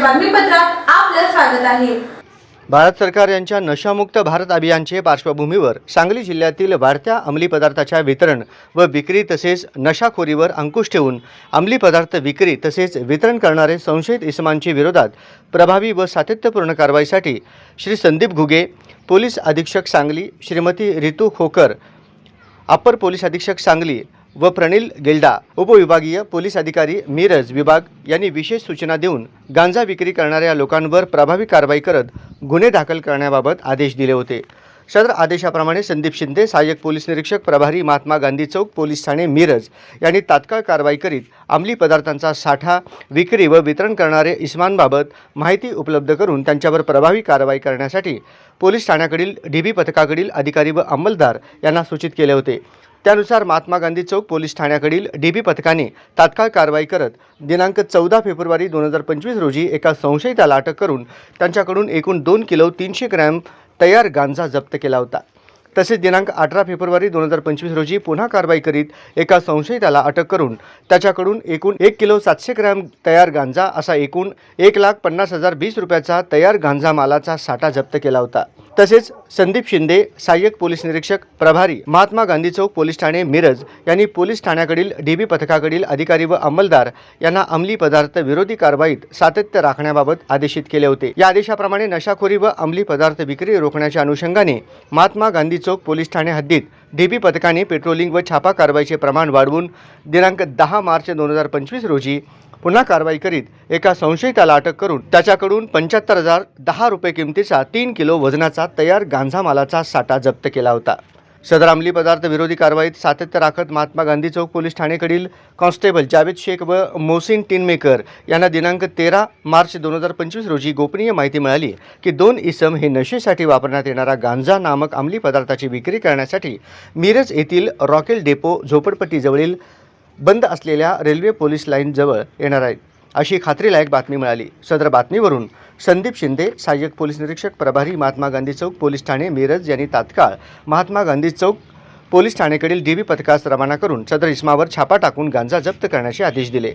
आपलं स्वागत आहे. भारत सरकार यांच्या नशामुक्त भारत अभियानचे पार्श्वभूमीवर सांगली जिल्ह्यातील वाढत्या अंमली पदार्थाच्या वितरण व विक्री तसेच नशाखोरीवर अंकुश ठेवून अंमली पदार्थ विक्री तसेच वितरण करणारे संशयित इसमांची विरोधात प्रभावी व सातत्यपूर्ण कारवाईसाठी श्री संदीप घुगे पोलीस अधीक्षक सांगली श्रीमती रितू खोकर अप्पर पोलीस अधीक्षक सांगली व प्रणिल गिल्डा उपविभागीय पोलीस अधिकारी मिरज विभाग यांनी विशेष सूचना देऊन गांजा विक्री करणाऱ्या लोकांवर प्रभावी कारवाई करत गुन्हे दाखल करण्याबाबत आदेश दिले होते. सदर आदेशाप्रमाणे संदीप शिंदे सहाय्यक पोलीस निरीक्षक प्रभारी महात्मा गांधी चौक पोलीस ठाणे मिरज यांनी तात्काळ कारवाई करीत अंमली पदार्थांचा साठा विक्री व वितरण करणारे इस्मांबाबत माहिती उपलब्ध करून त्यांच्यावर प्रभावी कारवाई करण्यासाठी पोलीस ठाण्याकडील डीबी पथकाकडील अधिकारी व अंमलदार यांना सूचित केले होते. त्यानुसार महात्मा गांधी चौक पोलीस ठाण्याकडील डीबी पथकाने तात्काळ कारवाई करत दिनांक चौदा फेब्रुवारी दोन हजार पंचवीस रोजी एका संशयिताला अटक करून त्यांच्याकडून एकूण दोन किलो तीनशे ग्रॅम तयार गांजा जप्त केला होता. तसेच दिनांक अठरा फेब्रुवारी दोन हजार पंचवीस रोजी पुन्हा कारवाई करीत एका संशयिताला अटक करून त्याच्याकडून एकूण एक किलो सातशे ग्रॅम तयार गांजा असा एकूण एक लाख पन्नास हजार वीस रुपयाचा तयार गांजा मालाचा साठा जप्त केला होता. तसेच संदीप शिंदे सहाय्यक पोलीस निरीक्षक प्रभारी महात्मा गांधी चौक पोलीस ठाणे मिरज यांनी पोलीस ठाण्याकडील डीबी पथकाकडील अधिकारी व अंमलदार यांना अंमली पदार्थ विरोधी कारवाईत सातत्य राखण्याबाबत आदेशित केले होते. या आदेशाप्रमाणे नशाखोरी व अंमली पदार्थ विक्री रोखण्याच्या अनुषंगाने महात्मा गांधी चौक पोलीस ठाणे हद्दीत डीबी पथकाने पेट्रोलिंग व छापा कारवाईचे प्रमाण वाढवून दिनांक दहा मार्च दोन हजार पंचवीस रोजी पुन्हा कारवाई करीत एका संशयिताला अटक करून त्याच्याकडून पंच्याहत्तर हजार दहा रुपये किमतीचा तीन किलो वजनाचा तयार गांजा मालाचा साठा जप्त केला होता. सदर अंमली पदार्थ विरोधी कारवाईत सातत्य राखत महात्मा गांधी चौक पोलीस ठाणेकडील कॉन्स्टेबल जावेद शेख व मोहसिन टिनमेकर यांना दिनांक तेरा मार्च दोन हजार पंचवीस रोजी गोपनीय माहिती मिळाली की दोन इसम हे नशेसाठी वापरण्यात येणारा गांजा नामक अंमली पदार्थाची विक्री करण्यासाठी मिरज येथील रॉकेल डेपो झोपडपट्टीजवळील बंद असलेल्या रेल्वे पोलीस लाईनजवळ येणार आहेत. अशी खात्रीलायक बातमी मिळाली. सदर बातमीवरून संदीप शिंदे सहाय्यक पोलीस निरीक्षक प्रभारी महात्मा गांधी चौक पोलीस ठाणे मिरज यांनी तात्काळ महात्मा गांधी चौक पोलीस ठाणेकडील डीबी पथकास रवाना करून सदर इस्मावर छापा टाकून गांजा जप्त करण्याचे आदेश दिले.